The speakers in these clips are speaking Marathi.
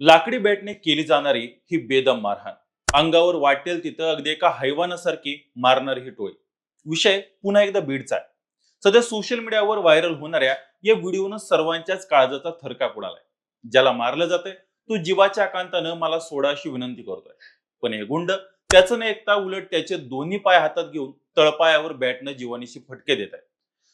लाकडी बॅटने केली जाणारी ही बेदम मारहाण. अंगावर वाटेल तिथं अगदी एका हैवानासारखी मारणारी ही टोळी. विषय पुन्हा एकदा बीडचा आहे. सध्या सोशल मीडियावर व्हायरल होणाऱ्या या व्हिडिओनं सर्वांच्याच काळजाचा थरकाप उडालाय. ज्याला मारलं जातंय तो जीवाच्या आकांतानं मला सोडा अशी विनंती करतोय. पण हे गुंड त्याचं न एकता उलट त्याचे दोन्ही पाय हातात घेऊन तळपायावर बॅटनं जीवानीशी फटके देत आहे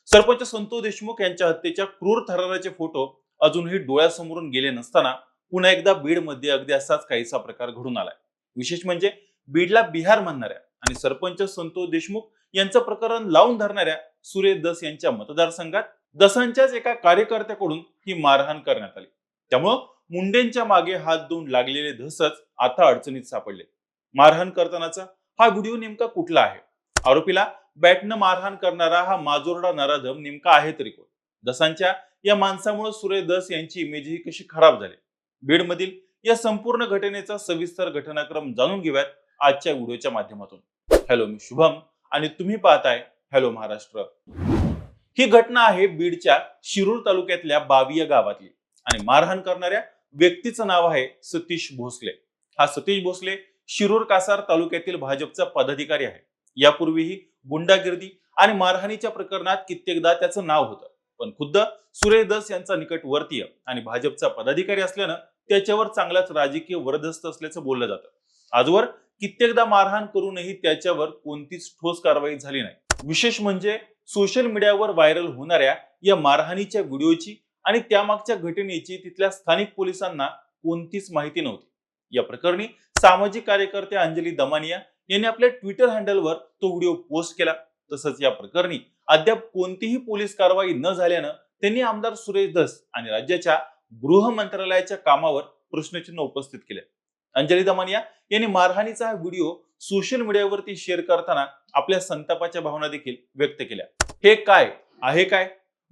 सरपंच संतोष देशमुख यांच्या हत्येच्या क्रूर थराराचे फोटो अजूनही डोळ्यासमोरून गेले नसताना पुन्हा एकदा बीडमध्ये अगदी असाच काहीसा प्रकार घडून आलाय. विशेष म्हणजे बीडला बिहार म्हणणाऱ्या आणि सरपंच संतोष देशमुख यांचं प्रकरण लावून धरणाऱ्या सुरेश दस यांच्या मतदारसंघात दसांच्याच एका कार्यकर्त्याकडून ही मारहाण करण्यात आली. त्यामुळं मुंडेंच्या मागे हात धुवून लागलेले धसच आता अडचणीत सापडले. मारहाण करतानाचा हा व्हिडिओ नेमका कुठला आहे? आरोपीला बॅटनं मारहाण करणारा हा माजोरडा नराधम नेमका आहे तरी कोण? दसांच्या या माणसामुळे सुरेश दस यांची इमेजही कशी खराब झाली? बीडमधील या संपूर्ण घटनेचा सविस्तर घटनाक्रम जाणून घेऊयात आजच्या व्हिडिओच्या माध्यमातून. हॅलो मी शुभम आणि तुम्ही पाहताय हॅलो महाराष्ट्र. ही घटना आहे बीडच्या शिरूर तालुक्यातल्या बाविया गावातली आणि मारहाण करणाऱ्या व्यक्तीचं नाव आहे सतीश भोसले. हा सतीश भोसले शिरूर कासार तालुक्यातील भाजपचा पदाधिकारी आहे. यापूर्वीही गुंडागिर्दी आणि मारहाणीच्या प्रकरणात कित्येकदा त्याचं नाव होतं. पण खुद्द सुरेश दस यांचा निकटवर्तीय आणि भाजपचा पदाधिकारी असल्यानं त्याच्यावर चांगलाच राजकीय वरदस्त असल्याचं बोललं जातं. आजवर कित्येकदा मारहाण करूनही त्याच्यावर कोणतीच ठोस कारवाई झाली नाही. विशेष म्हणजे सोशल मीडियावर व्हायरल होणाऱ्या या मारहाणीच्या व्हिडिओची आणि त्यामागच्या घटनेची तिथल्या स्थानिक पोलिसांना कोणतीच माहिती नव्हती. या प्रकरणी सामाजिक कार्यकर्ते अंजली दमानिया यांनी आपल्या ट्विटर हँडलवर तो व्हिडिओ पोस्ट केला. तसंच या प्रकरणी अद्याप कोणतीही पोलीस कारवाई न झाल्यानं त्यांनी आमदार सुरेश धस आणि राज्याच्या गृह मंत्रालयाच्या कामावर प्रश्नचिन्ह उपस्थित केले. अंजली दमानिया यांनी मारहाणीचा हा व्हिडिओ सोशल मीडियावरती शेअर करताना आपल्या संतापाच्या भावना देखील व्यक्त केल्या. हे काय? आहे काय?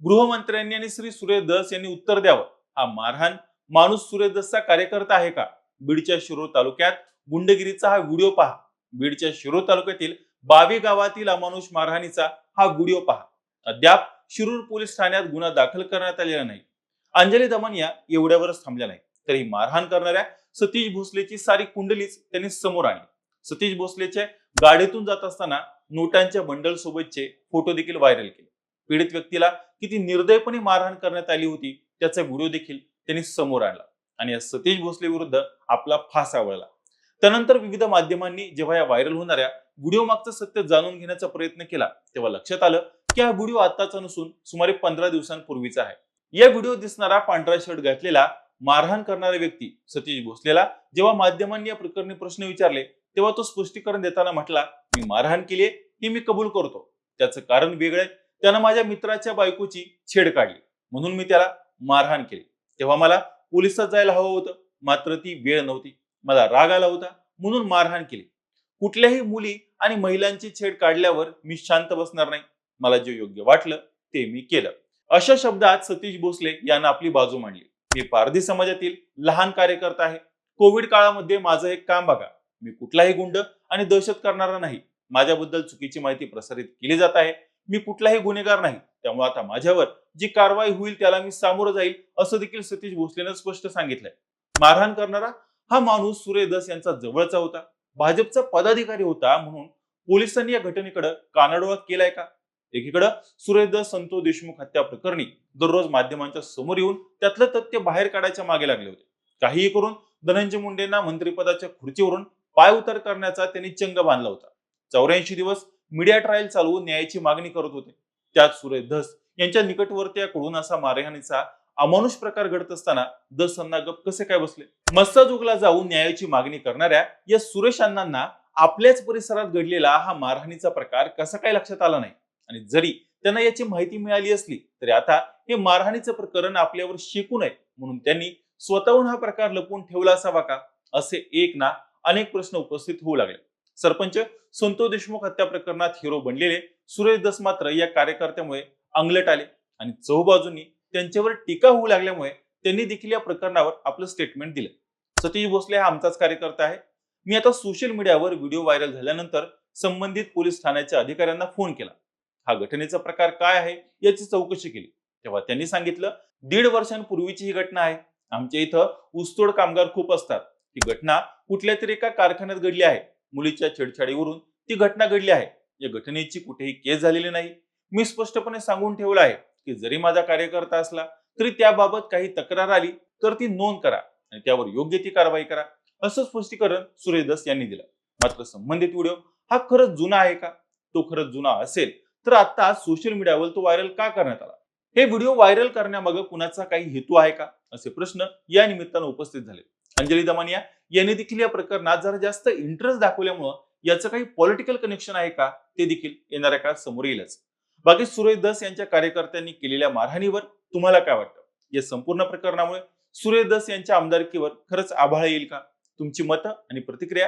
गृहमंत्र्यांनी आणि श्री सुरेश दस यांनी उत्तर द्यावं. हा मारहाण माणूस सुरेश दसचा कार्यकर्ता आहे का? बीडच्या शिरोळ तालुक्यात गुंडगिरीचा हा व्हिडिओ पहा. बीडच्या शिरोळ तालुक्यातील बावी गावातील अमानुष मारहाणीचा हा व्हिडिओ पहा. अद्याप शिरूर पोलीस ठाण्यात गुन्हा दाखल करण्यात आलेला नाही. अंजली दमनिया एवढ्यावरच थांबल्या नाही तर ही मारहाण करणाऱ्या सतीश भोसलेची सारी कुंडलीच त्यांनी समोर आणली. सतीश भोसलेच्या गाडीतून जात असताना नोटांच्या बंडल सोबतचे फोटो देखील व्हायरल केले. पीडित व्यक्तीला किती निर्दयपणे मारहाण करण्यात आली होती त्याचा व्हिडिओ देखील त्यांनी समोर आणला. आणि या सतीश भोसले विरुद्ध आपला फास आवळला त्यानंतर विविध माध्यमांनी जेव्हा या व्हायरल होणाऱ्या व्हिडिओ मागचं सत्य जाणून घेण्याचा प्रयत्न केला तेव्हा लक्षात आलं की हा व्हिडिओ आताचा नसून सुमारे पंधरा दिवसांपूर्वीचा आहे. या व्हिडिओ दिसणारा पांढरा शर्ट घातलेला मारहाण करणारा व्यक्ती सतीश भोसलेला जेव्हा माध्यमांनी या प्रकरणी प्रश्न विचारले तेव्हा तो स्पष्टीकरण देताना म्हटला मी मारहाण केली हे मी कबूल करतो. त्याचं कारण वेगळं त्यानं माझ्या मित्राच्या बायकोची छेड काढली. म्हणून मी त्याला मारहाण केली. तेव्हा मला पोलिसात जायला हवं होतं. मात्र ती वेळ नव्हती. मला राग आला होता म्हणून मारहाण केली. कुठल्याही मुली आणि महिलांची छेड काढल्यावर मी शांत बसणार नाही. मला जे योग्य वाटलं ते मी केलं. अशा शब्दात सतीश भोसले यांना आपली बाजू मांडली. मी पारधी समाजातील लहान कार्यकर्ता आहे. कोविड काळामध्ये माझं एक काम बघा. मी कुठलाही गुंड आणि दहशत करणारा नाही. माझ्याबद्दल चुकीची माहिती प्रसारित केली जात आहे. मी कुठलाही गुन्हेगार नाही. त्यामुळे आता माझ्यावर जी कारवाई होईल त्याला मी सामोरं जाईल असं देखील सतीश भोसलेनं स्पष्ट सांगितलंय. मारहाण करणारा हा माणूस सुरे दस यांचा जवळचा होता. भाजपचा पदाधिकारी होता म्हणून पोलिसांनी या घटनेकडे कानाडोळा केलाय का? एकीकडे सुरेंद्र संतो संतोष देशमुख हत्या प्रकरणी दररोज माध्यमांच्या समोर येऊन त्यातलं तथ्य बाहेर काढायच्या मागे लागले होते. काहीही करून धनंजय मुंडेंना मंत्रिपदाच्या खुर्चीवरून पाय उतार करण्याचा त्यांनी चंग बांधला होता. चौऱ्याऐंशी दिवस मीडिया ट्रायल चालवून न्यायाची मागणी करत होते. त्यात सुरेश धस यांच्या निकटवर्त्याकडून असा मारहाणीचा अमानुष प्रकार घडत असताना दस यांना गप कसे काय बसले? मस्साजोगला जाऊन न्यायाची मागणी करणाऱ्या या सुरेश अण्णांना आपल्याच परिसरात घडलेला हा मारहाणीचा प्रकार कसा काय लक्षात आला नाही? आणि जरी त्यांना याची माहिती मिळाली असली तरी आता हे मारहाणीचं प्रकरण आपल्यावर शिकू नये म्हणून त्यांनी स्वतःहून हा प्रकार लपवून ठेवला असावा का? असे एक ना अनेक प्रश्न उपस्थित होऊ लागले. सरपंच संतोष देशमुख हत्या प्रकरणात हिरो बनलेले सुरेश दस मात्र या कार्यकर्त्यामुळे अंगलट आले आणि चौबाजूंनी त्यांच्यावर टीका होऊ लागल्यामुळे त्यांनी देखील या प्रकरणावर आपलं स्टेटमेंट दिलं. सतीश भोसले हा आमचाच कार्यकर्ता आहे. मी आता सोशल मीडियावर व्हिडिओ व्हायरल झाल्यानंतर संबंधित पोलीस ठाण्याच्या अधिकाऱ्यांना फोन केला. हा घटनेचा प्रकार काय आहे याची चौकशी केली. तेव्हा त्यांनी सांगितलं दीड वर्षांपूर्वीची ही घटना आहे. आमच्या इथं ऊसतोड कामगार खूप असतात. ही घटना कुठल्या तरी एका कारखान्यात घडली आहे. मुलीच्या छेडछाडीवरून ती घटना घडली आहे. या घटनेची कुठेही केस झालेली नाही. मी स्पष्टपणे सांगून ठेवलं आहे की जरी माझा कार्यकर्ता असला तरी त्याबाबत काही तक्रार आली तर ती नोंद करा आणि त्यावर योग्य ती कारवाई करा असं स्पष्टीकरण सुरेश दस यांनी दिलं. मात्र संबंधित व्हिडिओ हा खरंच जुना आहे का? तो खरंच जुना असेल तर आता सोशल मीडियावर तो व्हायरल का करण्यात आला? हे व्हिडिओ व्हायरल करण्यामागे कुणाचा काही हेतू आहे का? असे प्रश्न या निमित्तानं उपस्थित झाले. अंजली दमानिया यांनी देखील या प्रकरणात जरा जास्त इंटरेस्ट दाखवल्यामुळं याचं काही पॉलिटिकल कनेक्शन आहे का? ते देखील येणाऱ्या काळात समोर येईलच. बाकी सुरेश दस यांच्या कार्यकर्त्यांनी केलेल्या मारहाणीवर तुम्हाला काय वाटतं? या संपूर्ण प्रकरणामुळे सुरेश दस यांच्या आमदारकीवर खरंच आभाळ येईल का? तुमची मतं आणि प्रतिक्रिया